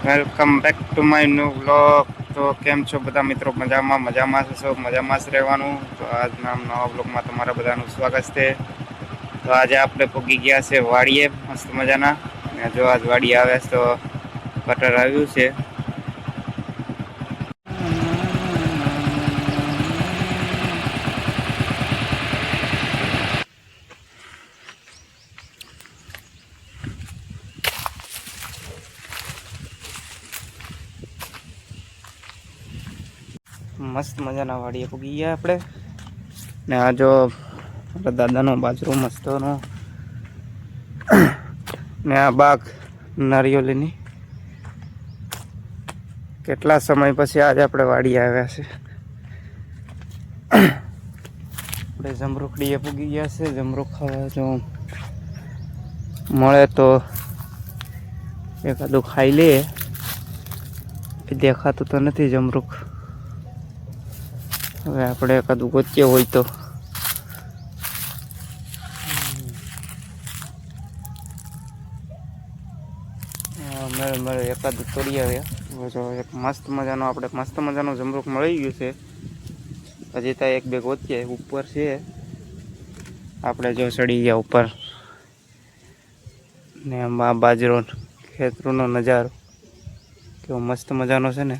Welcome back to my new blog તો કેમ છો બધા મિત્રો? મજામાં મજામાં છે સૌ, મજામાં જ રહેવાનું. તો આજના નવા બ્લોગમાં તમારા બધાનું સ્વાગત છે. તો આજે આપણે પહોંચી ગયા છે વાડીએ, મસ્ત મજાના. અને જો આજ વાડી આવે તો કટર આવ્યું છે. મસ્ત મજાના વાડીએ પૂગી ગયા આપણે. ને આ જો આપણા દાદાનો બાજરો મસ્તનો ને આ બાગ નારિયોલીની કેટલા સમય પછી આજે આપણે વાડી આવ્યા છે. આપણે જમરૂખડીએ પૂગી ગયા છે. જમરૂખ જો મળે તો એકાદું ખાઈ લઈએ દેખાતું તો નથી જમરૂખ. હવે આપણે એકાદું ગોતીએ હોય તો. મળે મળે એકાદું તોડી આવ્યા જો એક મસ્ત મજાનો, આપણે મસ્ત મજાનું જમરૂક મળી ગયું છે. હજી ત્યાં એક બે ગોતીએ ઉપર છે. આપણે જો ચડી ગયા ઉપર. ને આમાં બાજરો ખેતરોનો નજારો. કેવો મસ્ત મજાનો છે ને.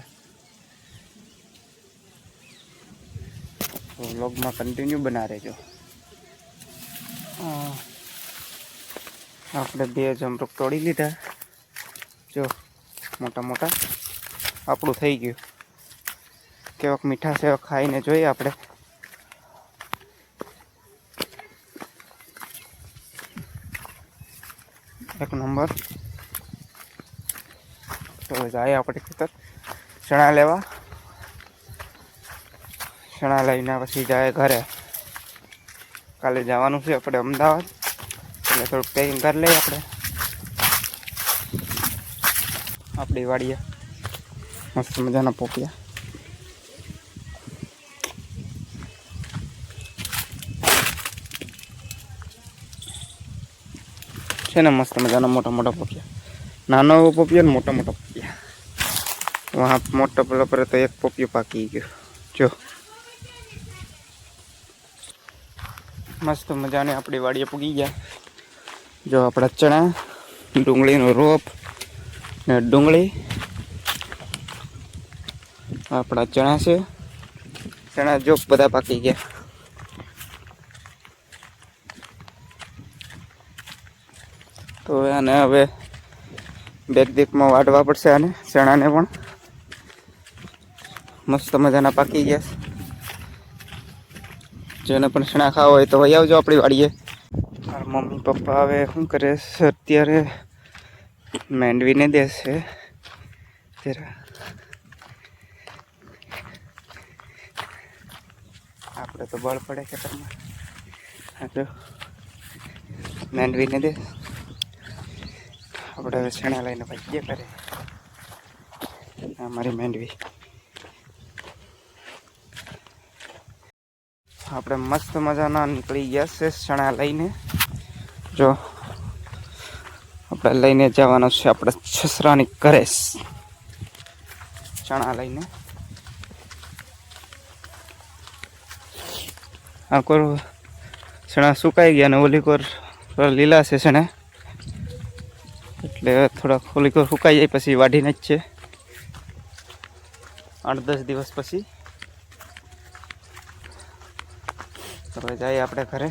તો વ્લોગમાં કન્ટિન્યુ બના રહેજો. આપણે બે જમરૂક તોડી લીધા. જો મોટા મોટા. આપણું થઈ ગયું. કેવાક મીઠા સેવા ખાઈને જોઈએ આપણે. એક નંબર. તો જાય આપણે ખેતર. ચણા લેવા. ચણા લઈને પછી જાય ઘરે. કાલે જવાનું છે આપણે અમદાવાદ. એટલે થોડુંક પેકિંગ કરી લઈએ આપણે. આપણી વાડીએ. મસ્ત મજાના પોપિયા. છે ને મસ્ત મજાના મોટા મોટા પોપિયા. નાનો એવો પોપિયો ને મોટા મોટા પોપિયા. વहाँ મોટો પેલો પર તો એક પોપિયો પાકી ગયો. જો. મસ્ત મજાની આપણી વાડીએ પૂગી ગયા. જો આપણા ચણા, ડુંગળીનો રોપ ને ડુંગળી. આપણા ચણા છે. ચણા જો બધા પાકી ગયા. તો આને હવે બેક દીકમાં વાટવા પડશે આને, ચણાને પણ. મસ્ત મજાના પાકી ગયા જેને પણ ચણા ખાવા હોય તો વહી આવજો આપણી વાડીએ. મમ્મી પપ્પા હવે શું કરે છે? અત્યારે મેંડવીને દેશે આપણે તો બળ પડે ખેતરમાં હા તો મેંડવીને દે આપણે હવે શેણા લઈને ભાઈ કરે અમારી મારી મેંડવી. આપણે મસ્ત મજાના નીકળી ગયા છે ચણા લઈને. જો, આપણે લઈને જવાનો છે આપણે છસરાની ઘરે ચણા લઈને. આ કોર ચણા સુકાઈ ગયા ને ઓલી કોર લીલા છે ચણા. એટલે થોડા ઓલી કોર સુકાઈ જાય પછી વાઢીને જ છે. આઠ દસ દિવસ પછી. તો જઈએ આપણે ઘરે.